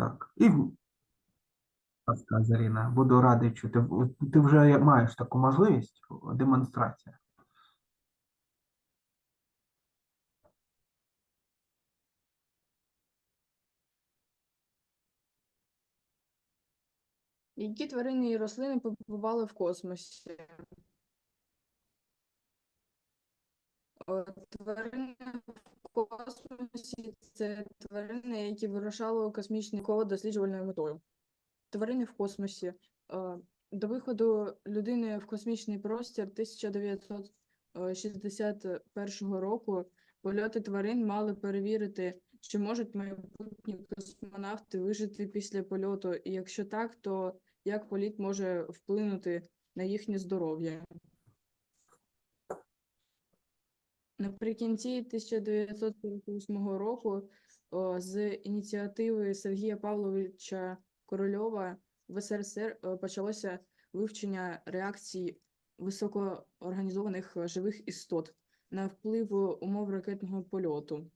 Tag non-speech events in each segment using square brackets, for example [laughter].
Так. І ласка, Заріна, буду радий чути. Ти вже маєш таку можливість демонстрація. Які тварини і рослини побували в космосі? Тварини в космосі це тварини, які вирушали космічне коло досліджувальною метою. Тварини в космосі. Е, До виходу людини в космічний простір 1961 року польоти тварин мали перевірити, чи можуть майбутні космонавти вижити після польоту, і якщо так, то як політ може вплинути на їхнє здоров'я. Наприкінці 1948 року з ініціативи Сергія Павловича Корольова в СРСР почалося вивчення реакцій високоорганізованих живих істот на вплив умов ракетного польоту.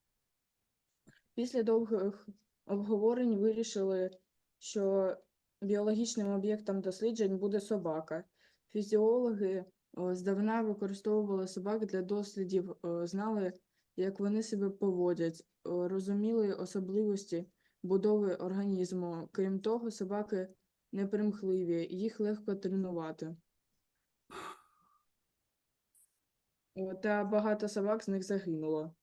Після довгих обговорень вирішили, що біологічним об'єктом досліджень буде собака. Фізіологи здавна використовували собак для дослідів, знали, як вони себе поводять, розуміли особливості будови організму. Крім того, собаки непримхливі, їх легко тренувати. Та багато собак з них загинуло.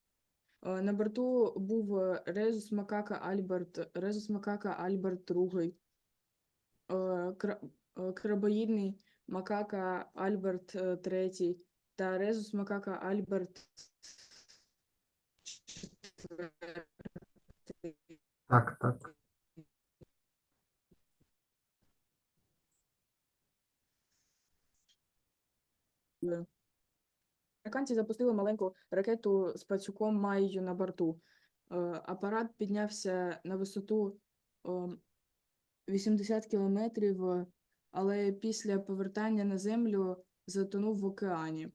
На борту був е, резус макака Альберт, резус макака Альберт II, крабоїдний макака Альберт е, III та резус макака Альберт IV. Так, так. Американці запустили маленьку ракету з пацюком Майю на борту. Е, Апарат піднявся на висоту е, 80 кілометрів, е, але після повертання на землю затонув в океані.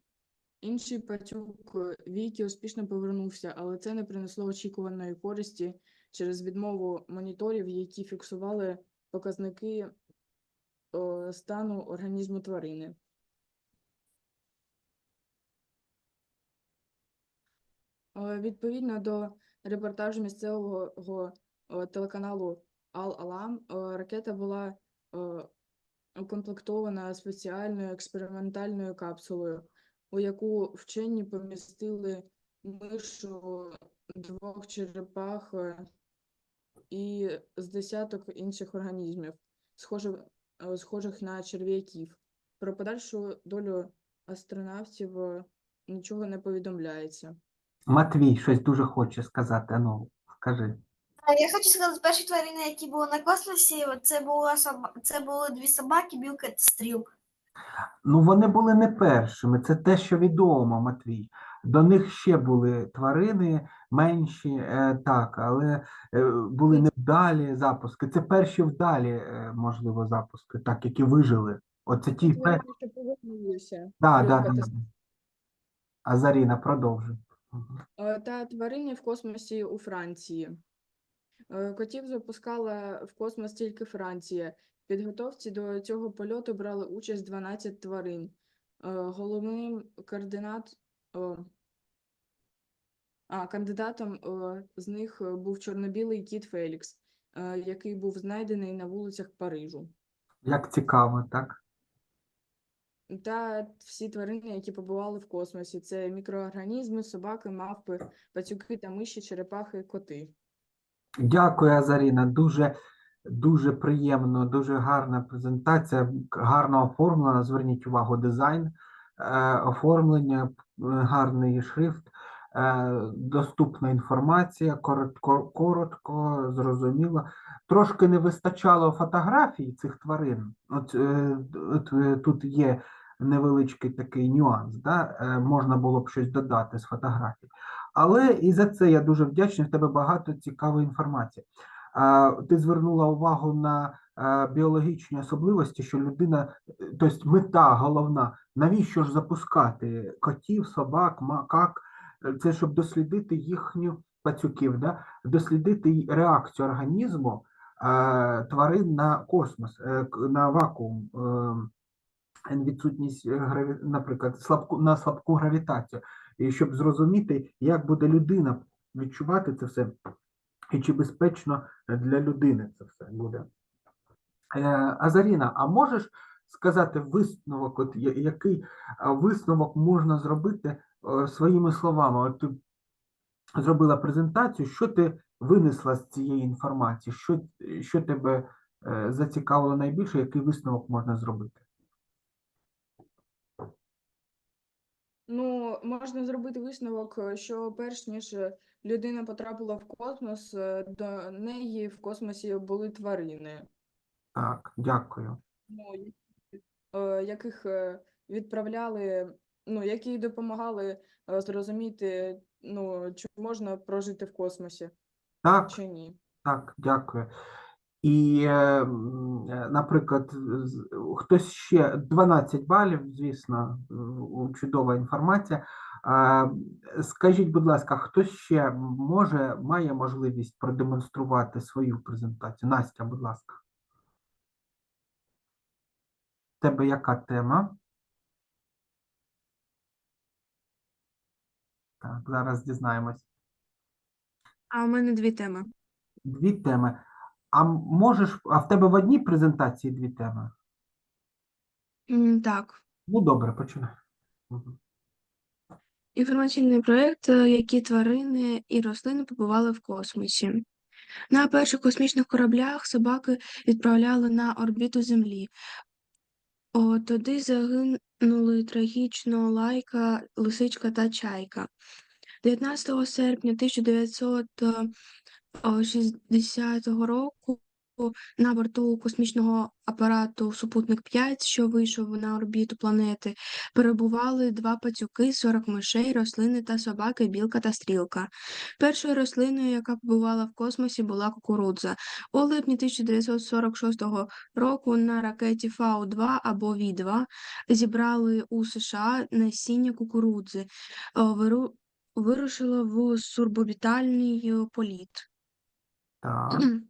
Інший пацюк е, Вікі успішно повернувся, але це не принесло очікуваної користі через відмову моніторів, які фіксували показники е, стану організму тварини. Е, Відповідно до репортажу місцевого телеканалу Ал-Алам, е, ракета була укомплектована спеціальною експериментальною капсулою, у яку вчені помістили мишу двох черепах е, і з десяток інших організмів, схожих, е, схожих на черв'яків. Про подальшу долю астронавтів е, нічого не повідомляється. Матвій щось дуже хоче сказати. Ану, скажи. А Я хочу сказати, перші тварини, які були на космосі, це була соба... це були дві собаки, білка та стрілка. Ну, вони були не першими, це те, що відомо, Матвій. До них ще були тварини менші, е, так, але е, були невдалі запуски. Це перші вдалі, е, можливо, запуски, так, які вижили. Оце ті пер... Да, да, да. та да. А Заріна, продовжуй. Е, та тварини в космосі у Франції. Е, Котів запускала в космос тільки Франція. В підготовці до цього польоту брали участь 12 тварин. Е, Головним координат... А, кандидатом з них був чорно-білий кіт Фелікс, е, який був знайдений на вулицях Парижу. Як цікаво, так? Та всі тварини, які побували в космосі, це мікроорганізми, собаки, мавпи, пацюки та миші, черепахи, коти. Дякую, Азаріна. Дуже, дуже приємно, дуже гарна презентація, гарно оформлена. Зверніть увагу, дизайн, е, оформлення, гарний шрифт, е, доступна інформація, коротко, коротко, зрозуміло. Трошки не вистачало фотографій цих тварин. От, е, от е, тут є невеличкий такий нюанс, да? е, можна було б щось додати з фотографій. Але і за це я дуже вдячний. В тебе багато цікавої інформації. Ти звернула увагу на е, біологічні особливості, що людина, е, тобто мета головна, навіщо ж запускати котів, собак, макак, Е, це щоб дослідити їхню пацюків, да? дослідити реакцію організму тварин на космос, на вакуум, е, відсутність, наприклад, слабку, на слабку гравітацію, і щоб зрозуміти, як буде людина відчувати це все, і чи безпечно для людини це все буде. Е, Азаріна, а можеш сказати висновок, от який висновок можна зробити е, своїми словами? От ти зробила презентацію, що ти винесла з цієї інформації? Що, що тебе е, зацікавило найбільше, який висновок можна зробити? Ну, можна зробити висновок, е, що перш ніж е, людина потрапила в космос, е, до неї в космосі були тварини, Так, дякую. ну, е, яких е, відправляли, ну, які допомагали е, зрозуміти, ну, чи можна прожити в космосі, Так, чи ні. Так, дякую. І, е, е, наприклад, хтось ще 12 балів, звісно, чудова інформація. Скажіть, будь ласка, хтось ще може, має можливість продемонструвати свою презентацію? Настя, будь ласка. Тебе яка тема? Так, зараз дізнаємось. А у мене дві теми. Дві теми. А можеш, а в тебе в одній презентації дві теми? М, Так. Ну, добре, починай. Мгм. Інформаційний проєкт, е, які тварини і рослини побували в космосі. На перших космічних кораблях собаки відправляли на орбіту Землі. О, туди загинули трагічно лайка, лисичка та чайка. 19 серпня 1960 року на борту космічного апарату Супутник 5, що вийшов на орбіту планети, перебували два пацюки, 40 мишей, рослини та собаки, білка та стрілка. Першою рослиною, яка побувала в космосі, була кукурудза. У липні 1946 року на ракеті Фау-2 або Ві-2 зібрали у США насіння кукурудзи. О, виру- Вирушила в суборбітальний е, політ. Так. [clears throat]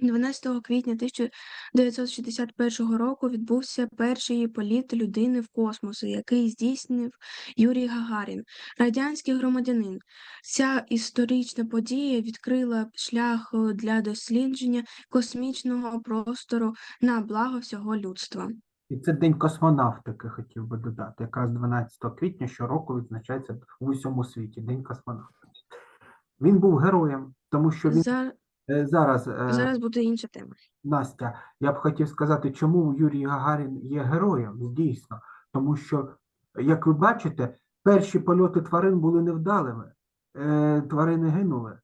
12 квітня 1961 року відбувся перший політ людини в космос, який здійснив Юрій Гагарін, радянський громадянин. Ця історична подія відкрила шлях е, для дослідження космічного простору на благо всього людства. І це День космонавтики, хотів би додати. Якраз 12 квітня щороку відзначається в усьому світі День космонавтики. Він був героєм, тому що він За- зараз, е, Зараз буде інша тема. Настя, я б хотів сказати, чому Юрій Гагарін є героєм, дійсно. Тому що, як ви бачите, перші польоти тварин були невдалими, е, тварини гинули.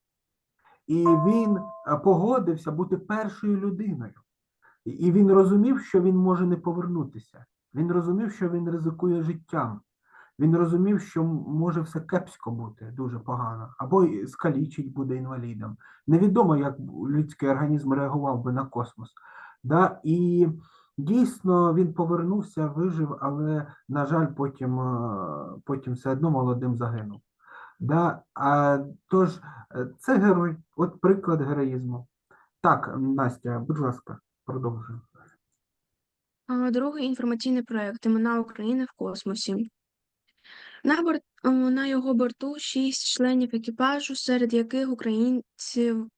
І він е, погодився бути першою людиною. І він розумів, що він може не повернутися. Він розумів, що він ризикує життям. Він розумів, що може все кепсько бути, дуже погано, або скалічить буде інвалідом. Невідомо, як людський організм реагував би на космос. Да? І дійсно він повернувся, вижив, але, на жаль, потім, е, потім все одно молодим загинув. Да? А, тож, е, це герой, от приклад героїзму. Так, Настя, будь ласка, продовжуй. Другий інформаційний проект Імена України в космосі. На, борт, на його борту шість членів екіпажу, серед яких українців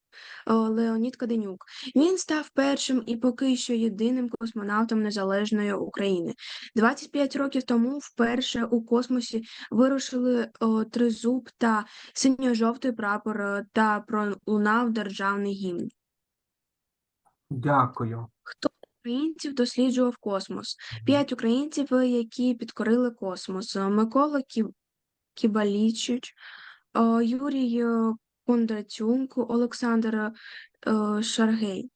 Леонід Каденюк. Він став першим і поки що єдиним космонавтом Незалежної України. 25 років тому вперше у космосі вирушили о, тризуб та синьо-жовтий прапор е, та пролунав державний гімн. Дякую. Хто українців досліджував космос? П'ять українців, е, які підкорили космос. Е, Микола Кі... Кібалічич, е, Юрій Кондратюк, Олександр Шаргей,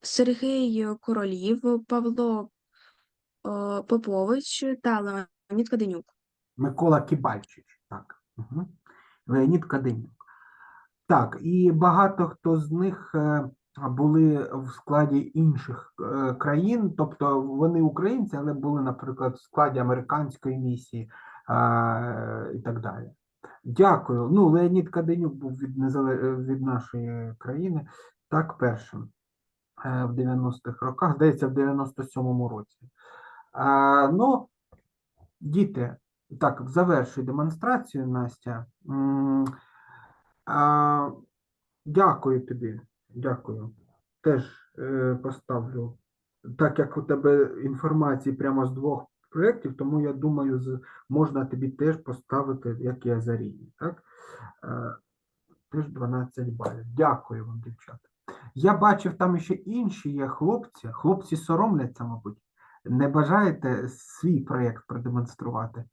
Сергій Королів, Павло Попович та Леонід Каденюк. Микола Кібальчич. Так. Угу. Леонід Каденюк. Так, і багато хто з них були в складі інших е, країн, тобто вони українці, але були, наприклад, в складі американської місії і так далі. Дякую. Ну, Леонід Каденюк був від, незале- е, від нашої країни. Так, першим. е, в 90-х роках, здається, в 97-му році. Ну, діти, так, завершуй демонстрацію, Настя. Дякую тобі, дякую. Теж е, поставлю. Так як у тебе інформації прямо з двох проєктів, тому я думаю, з, можна тобі теж поставити, як і Азаріні. Так? Е, теж 12 балів. Дякую вам, дівчата. Я бачив, там ще інші є хлопці. Хлопці соромляться, мабуть. Не бажаєте свій проєкт продемонструвати?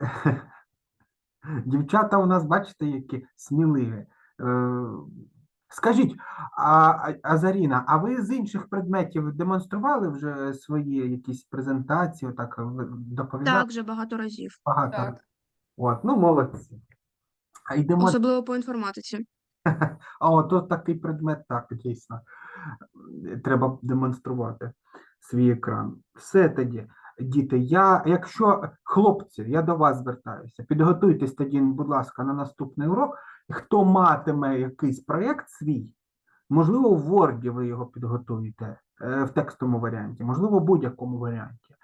[laughs] Дівчата у нас, бачите, які сміливі. Скажіть, а, а- Азаріна, а ви з інших предметів демонстрували вже свої якісь презентації, так доповідали Так, вже багато разів, багато? Так. От, ну молодці. А йдемо особливо по інформатиці. [laughs] А от, от такий предмет, так, дійсно. Треба демонструвати свій екран. Все тоді, діти, я, якщо хлопці, я до вас звертаюся, підготуйтесь тоді, будь ласка, на наступний урок. Хто матиме якийсь проєкт свій, можливо, в Word ви його підготуєте е, в текстовому варіанті, можливо, в будь-якому варіанті.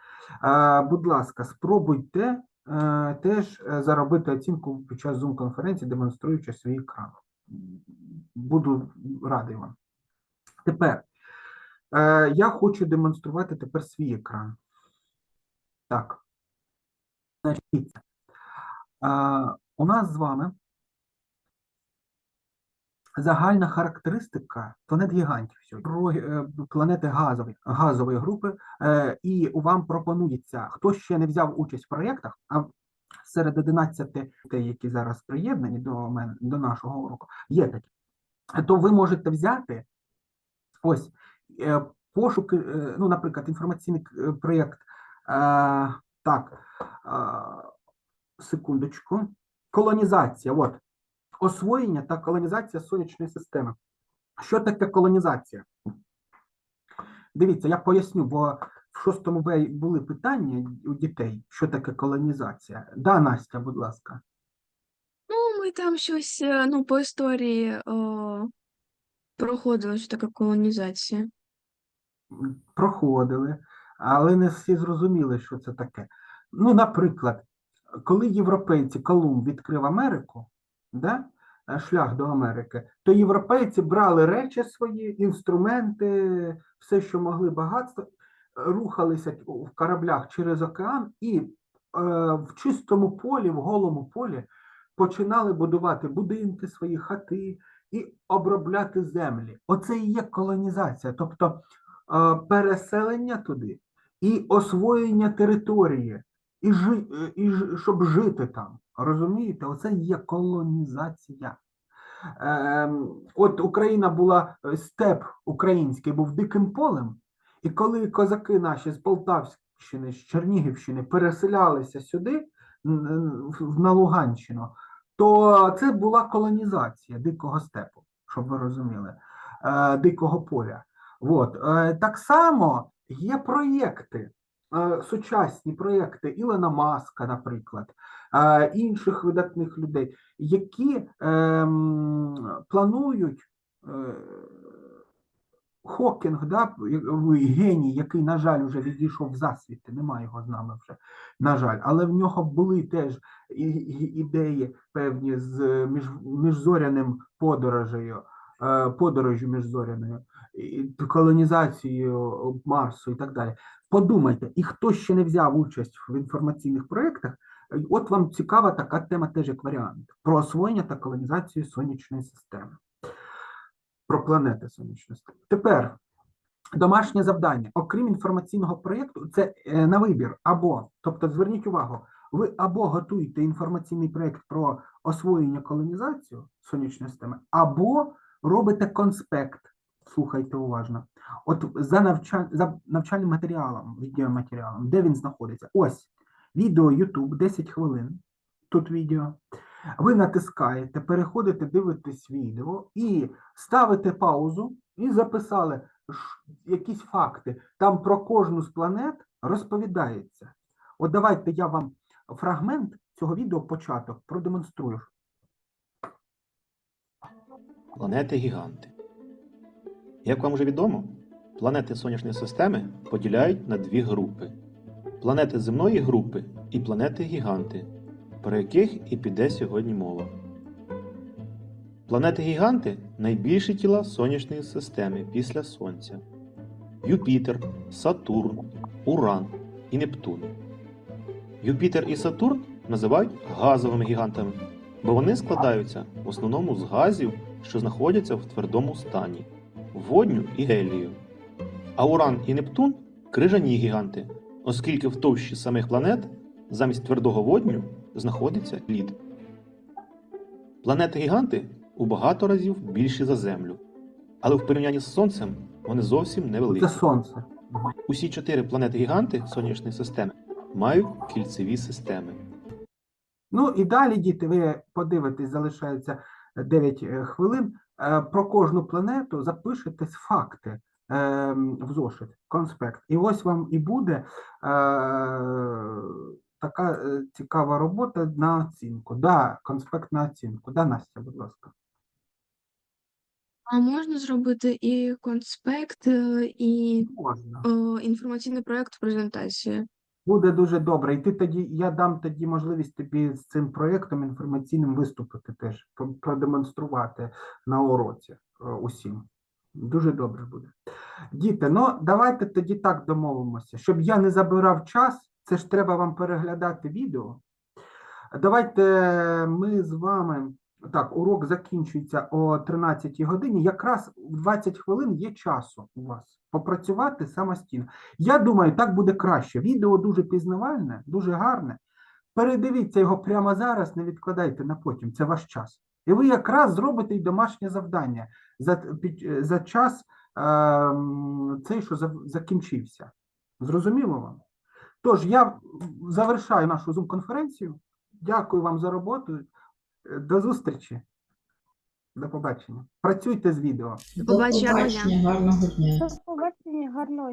Будь ласка, спробуйте е, теж е, заробити оцінку під час Zoom-конференції, демонструючи свій екран. Буду радий вам. Тепер я хочу демонструвати тепер свій екран. Так. Значить, у нас з вами загальна характеристика планет гігантів. Про е, планети газові, газової групи. Е, і вам пропонується, хто ще не взяв участь в проєктах, а серед 11 дітей, які зараз приєднані до мене, до нашого уроку, є такі то ви можете взяти ось е, пошуки, ну, наприклад, інформаційний проєкт. Так, секундочку. Колонізація. От. Освоєння та колонізація сонячної системи. Що таке колонізація? Дивіться, я поясню, бо в шостому Б були питання у дітей, що таке колонізація. Да, Настя, будь ласка. Ну, ми там щось, е, ну, по історії о, проходили, що таке колонізація. Проходили, але не всі зрозуміли, що це таке. Ну, наприклад, коли європейці Колумб відкрив Америку, да, е, шлях до Америки, то європейці брали речі свої, інструменти, все, що могли багатство, рухалися в кораблях через океан і е, в чистому полі, в голому полі починали будувати будинки, свої хати і обробляти землі. Оце і є колонізація. Тобто е, переселення туди і освоєння території, і, жи, е, і щоб жити там. Розумієте, оце є колонізація. Ем, от Україна була е, степ український, був диким полем, і коли козаки наші з Полтавщини, з Чернігівщини переселялися сюди, на Луганщину, то це була колонізація дикого степу, щоб ви розуміли, е, дикого поля. От. Е, Так само є проєкти, сучасні проєкти Ілона Маска, наприклад, інших видатних людей, які ем, планують е, Хокінг, да, геній, який, на жаль, вже відійшов в засвіти, немає його з нами вже, на жаль, але в нього були теж ідеї певні з між, міжзоряним подорожею, е, подорожю міжзоряною, колонізацією Марсу і так далі. Подумайте, і хто ще не взяв участь в інформаційних проєктах, е, от вам цікава така тема теж як варіант про освоєння та колонізацію сонячної системи. Про планети сонячної системи. Тепер домашнє завдання, окрім інформаційного проєкту, це е, на вибір або, тобто, зверніть увагу, ви або готуєте інформаційний проєкт про освоєння колонізацію сонячної системи, або робите конспект. Слухайте уважно. От за, навчаль... за навчальним матеріалом, відеоматеріалом, де він знаходиться? Ось відео YouTube 10 хвилин. Тут відео. Ви натискаєте, переходите, дивитесь відео і ставите паузу і записали якісь факти. Там про кожну з планет розповідається. От давайте я вам фрагмент цього відео початок продемонструю. Планети гіганти. Як вам вже відомо, планети сонячної системи поділяють на дві групи: планети земної групи і планети-гіганти, про яких і піде сьогодні мова. Планети-гіганти найбільші тіла сонячної системи після Сонця: Юпітер, Сатурн, Уран і Нептун. Юпітер і Сатурн називають газовими гігантами, бо вони складаються в основному з газів, що знаходяться в твердому стані водню і гелію. А Уран і Нептун крижані гіганти, оскільки в товщі самих планет замість твердого водню знаходиться лід. Планети-гіганти у багато разів більші за Землю, але в порівнянні з Сонцем вони зовсім невеликі. Це сонце. Усі чотири планети-гіганти сонячної системи мають кільцеві системи. Ну і далі, діти, ви подивитесь, залишається 9 е, хвилин. Е, Про кожну планету запишете факти в зошит, конспект. І ось вам і буде е, така е, цікава робота на оцінку. Да, конспект на оцінку. Да, Настя, будь ласка. А можна зробити і конспект, е, і Можна. інформаційний проєкт презентації. Буде дуже добре. І ти тоді, я дам тоді можливість тобі з цим проєктом інформаційним виступити теж, продемонструвати на уроці усім. Дуже добре буде. Діти, ну давайте тоді так домовимося, щоб я не забирав час, це ж треба вам переглядати відео. Давайте ми з вами. Так, урок закінчується о 13 годині. Якраз в 20 хвилин є часу у вас попрацювати самостійно. Я думаю, так буде краще. Відео дуже пізнавальне, дуже гарне. Передивіться його прямо зараз, не відкладайте на потім, це ваш час. І ви якраз зробите й домашнє завдання за, під, е, за час ем, цей, що закінчився. Зрозуміло вам? Тож, я завершаю нашу Zoom-конференцію. Дякую вам за роботу. Е, До зустрічі. До побачення. Працюйте з відео. До побачення. Гарного дня. До побачення, гарного